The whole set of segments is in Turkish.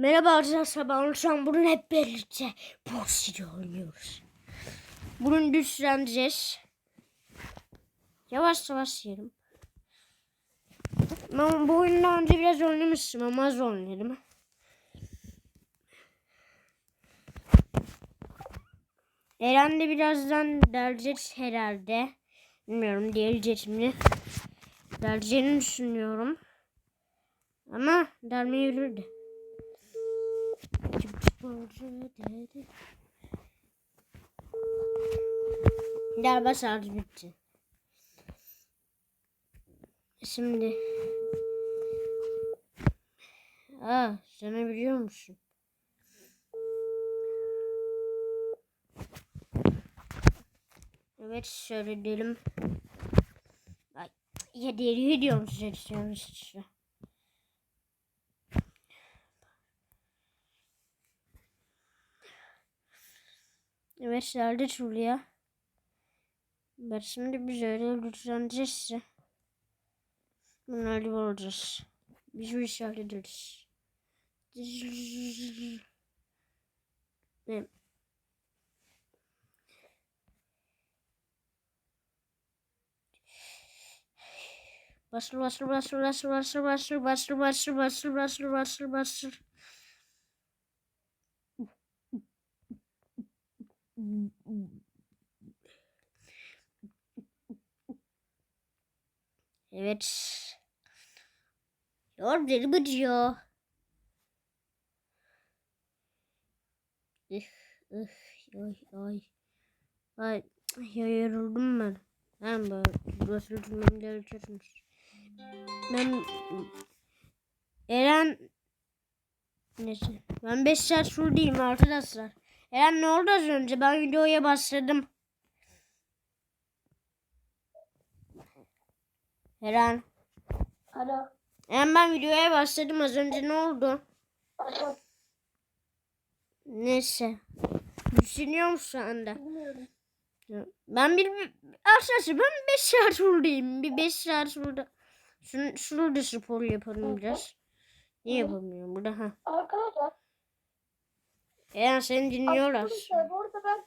Merhaba arkadaşlar ben Oluşan. Bugün hep birlikte Boss'u oynuyoruz. Bugün güçleneceğiz. Yavaş yavaş yiyelim. Ben bu oyunu önce biraz oynamıştım ama az oynadım. Eren de birazdan derecet herhalde. Bilmiyorum diyecek mi? Deleceğini düşünüyorum. Ama delmeyi yürürdü. Galiba şarj bitti. Şimdi. Aa, sen biliyor musun? Evet şöyle diyelim. Ay, ya deli diyorum size yanlış işte. Evet geldi şuraya. Ben şimdi biz öyle lütfeneceğiz. Bunları olacağız. Biz bu işi hallederiz. Ne? Bastır bastır bastır bastır bastır bastır bastır bastır bastır bastır bastır bastır. Evet. Yor beni bıcıyor. Ih, ih, ay, ay. Ay, ya yoruldum ben. Ben böyle burası tutmam gerekiyorsunuz. Ben Eren Neyse. Ben 5 saat sürdüğüm arkadaşlar. Eren ne oldu az önce? Ben videoya başladım. Eren. Alo. Eren ben videoya başladım az önce ne oldu? Alo. Neyse. Düşünüyor musun anda? Bilmiyorum. Ben bir arkadaşlar ben 5 saat buradayım. Bir 5 saat burada. Şunu, şurada spor yapalım biraz. Niye yapamıyorum burada ha? Arkadaşlar. Eren seni dinliyorlar. Arkadaşlar bu arada ben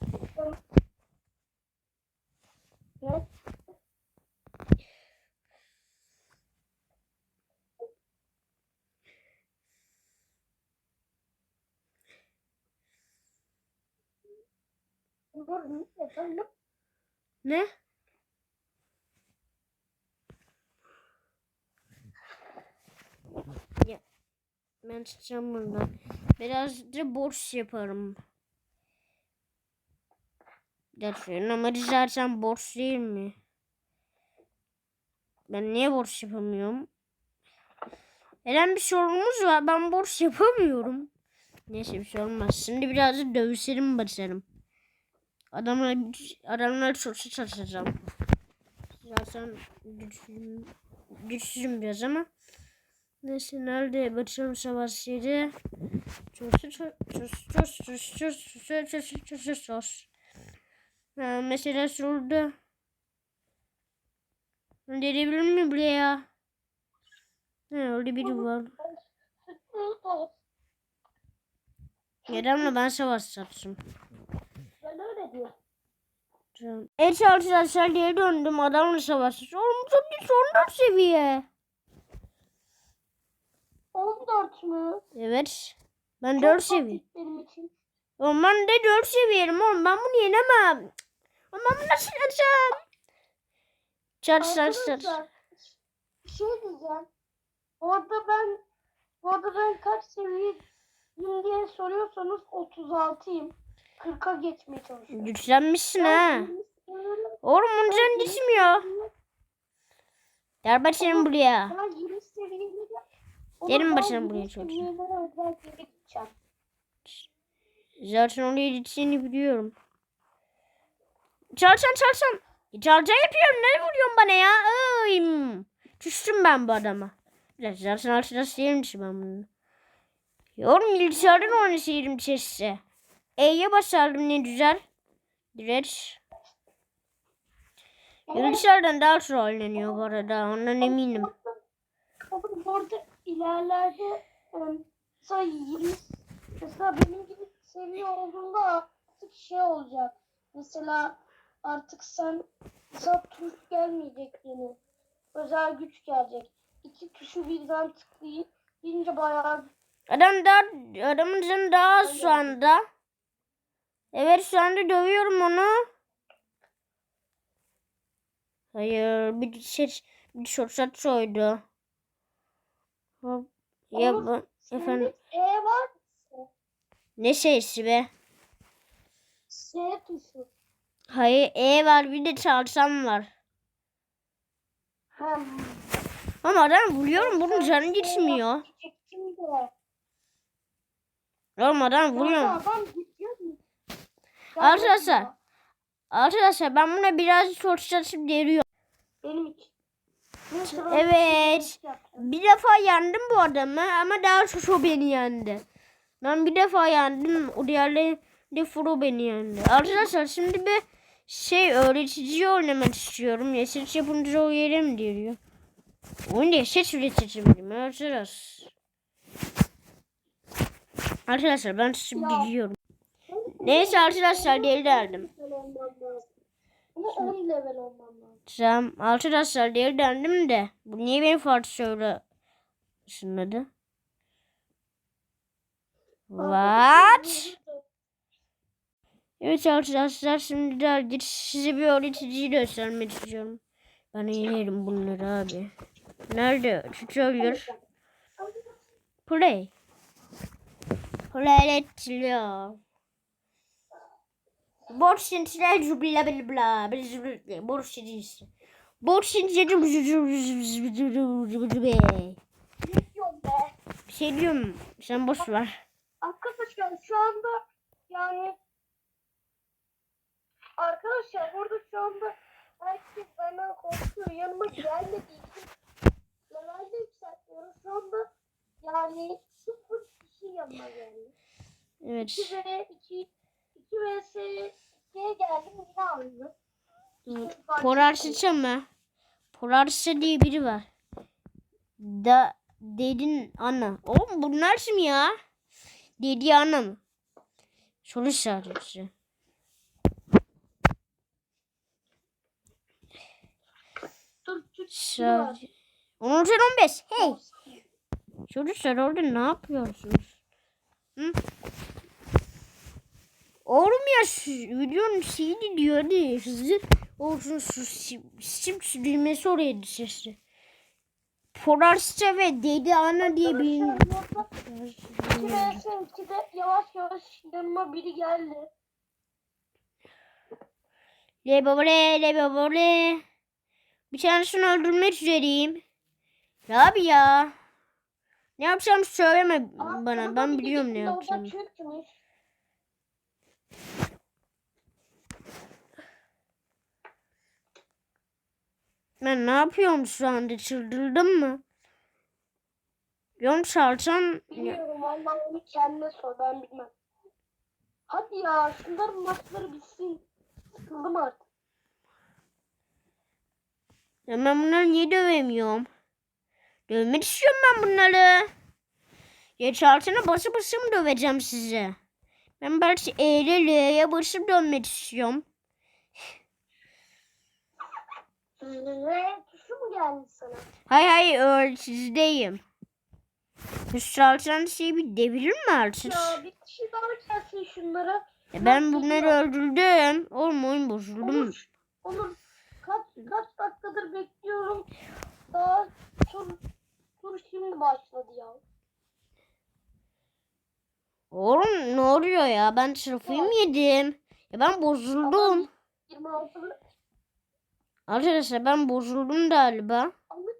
Evet. Ne? Ya, ben çıkacağım buradan. Biraz da borç yaparım. Derslerin amacı zaten borç değil mi? Ben niye borç yapamıyorum? Eren bir sorunumuz var. Ben borç yapamıyorum. Neyse bir şey olmaz. Şimdi biraz da dövüşelim basalım. Adamlar adamlar çok çalışacağım. Zaten güçlüyüm, güçsüzüm biraz ama neyse nerede Batıram Savaş yeri mesela şurada Gelebilir mi buraya ya? Ne öyle biri var. Yeremle ben savaş satsın. Canım. Evet arkadaşlar geri döndüm adamla savaştık. Oğlum iyi son 4 seviye. 14 mü? Evet. Ben Çok 4 basit seviye. Oğlum ben de 4 seviyeyim oğlum. Ben bunu yenemem. Oğlum ben bunu nasıl yeneceğim? Çar çar çar. Şey diyeceğim. Orada ben orada ben kaç seviyeyim diye soruyorsanız 36'yım. 40'a geçmeye çalışıyorum. Güçlenmişsin ha. Oğlum bunun canı gitmiyor. Gel başını buraya. Gelin başını buraya çalışın. Zaten oraya gideceğini biliyorum. Çalışan çalışan. Çalcan yapıyorum. Ne vuruyorsun bana ya? Iyy. Küstüm ben bu adama. Biraz çalışan çalışan sevmişim ben bunu. Yorum bilgisayardan oynasaydım sesse. E'ye basardım ne güzel. Direç. Bilgisayardan daha sonra oynanıyor bu arada. Ondan eminim. Arada ilerlerde ım, mesela 20 mesela benim gibi seviye olduğunda artık şey olacak. Mesela artık sen mesela tuş gelmeyecek yeni. Özel güç gelecek. İki tuşu birden tıklayınca bayağı Adam daha adamın canı daha az şu anda. Evet şu anda dövüyorum onu. Hayır bir şey bir şorşat soydu. Hop. Ya bu efendim E var mı? ne şeysi be? S tuşu. Hayır E var bir de çalsam var. Hem. Ama adam vuruyorum bunun canı gitmiyor. Oğlum adam Vuruyor. vuruyorum. Adam gidiyor? Arkadaşlar. Arkadaşlar ben buna biraz şorşatıp deriyorum. Benim için. Mesela Evet. Bir defa yendim bu adamı ama daha çok o beni yendi. Ben bir defa yendim. O diğerleri de Furo beni yendi. Arkadaşlar şimdi bir şey öğretici oynamak istiyorum. Yeşil yapınca o yere mi diyor? Oyun yeşil üretici miyim? Arkadaşlar. Arkadaşlar ben şimdi gidiyorum. Neyse arkadaşlar geri geldim. Ama 10 level olmam lazım. Tamam arkadaşlar geri döndüm de. Bu niye benim farklı şöyle ışınladı? What? Evet arkadaşlar şimdi de size bir öğreticiyi göstermek istiyorum. Ben yenerim bunları abi. Nerede? Tutorial. Play. Play etiliyor. Borçintiler bla bla bla bla. Borçintiler Ne diyorum be? Bir şey diyorum. Sen boş ver. Arkadaşlar şu anda yani arkadaşlar burada şu anda herkes benden korkuyor. Yanıma gelmediği için level'de yükseltiyoruz. Şu anda yani sıfır kişi yanıma geldi. Evet. 2 ve 2 2 vs 2'ye geldim yine aldı. Porarsiça mı? Porarsiça diye biri var. Da dedin ana. Oğlum bunlar kim ya? Dedi ana mı? Soru işareti. Dur Türk Şar- 10 15. Hey. Çocuklar orada ne yapıyorsunuz? Hı? Oğlum ya videonun şeyini diyor diye hızlı olsun su sim, sürülmesi oraya düşesi. Porarsça ve Dedi Ana diye bir 2 vs 2'de yavaş yavaş yanıma biri geldi. Le babole le babole. Bir tanesini öldürmek üzereyim. Ya abi ya. Ne yapacağım söyleme Aa, bana. Ben biliyorum ne gidip de o da yapacağım. Türkmüş. Ben ne yapıyorum şu anda? Çıldırdım mı? Çalsam ya, Bilmiyorum vallahi onu kendine sor ben bilmem. Hadi ya şunların maçları bitsin. Sıkıldım artık. ya ben bunları niye dövemiyorum? Dövmek istiyorum ben bunları. Ya çalsana bası bası mı döveceğim size? Ben belki eğri L'ye basıp dönmek istiyorum. R tuşu mu geldi sana? Öyle sizdeyim. Şu çalsan şey bir devirir mi artık? Ya bir kişi daha gelsin şunlara. Ya ben bunları öldürdüm. Oğlum oyun bozuldu mu? Olur. Olur. Kaç kaç dakikadır bekliyorum. Daha tur tur şimdi başladı ya. Oğlum ne oluyor ya? Ben trafayı mı yedim? Ya ben bozuldum. 26 Arkadaşlar ben bozuldum galiba. alır,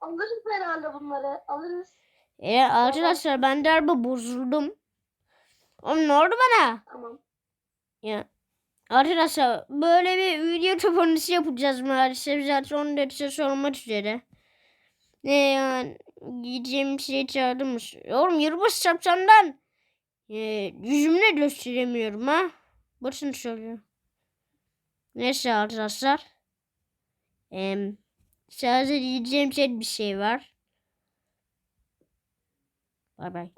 alırız herhalde bunları. Alırız. E, arkadaşlar ben galiba bozuldum. Oğlum ne oldu bana? Tamam. Ya. Arkadaşlar böyle bir video kapanışı yapacağız maalesef. Zaten 10 dakika sormak üzere. Ne yani gideceğim şey çağırmış. Oğlum yılbaşı çapçandan e, yüzümle gösteremiyorum ha. Başını söylüyor. Neyse arkadaşlar. Em, sadece diyeceğim tek bir şey var. Bay bay.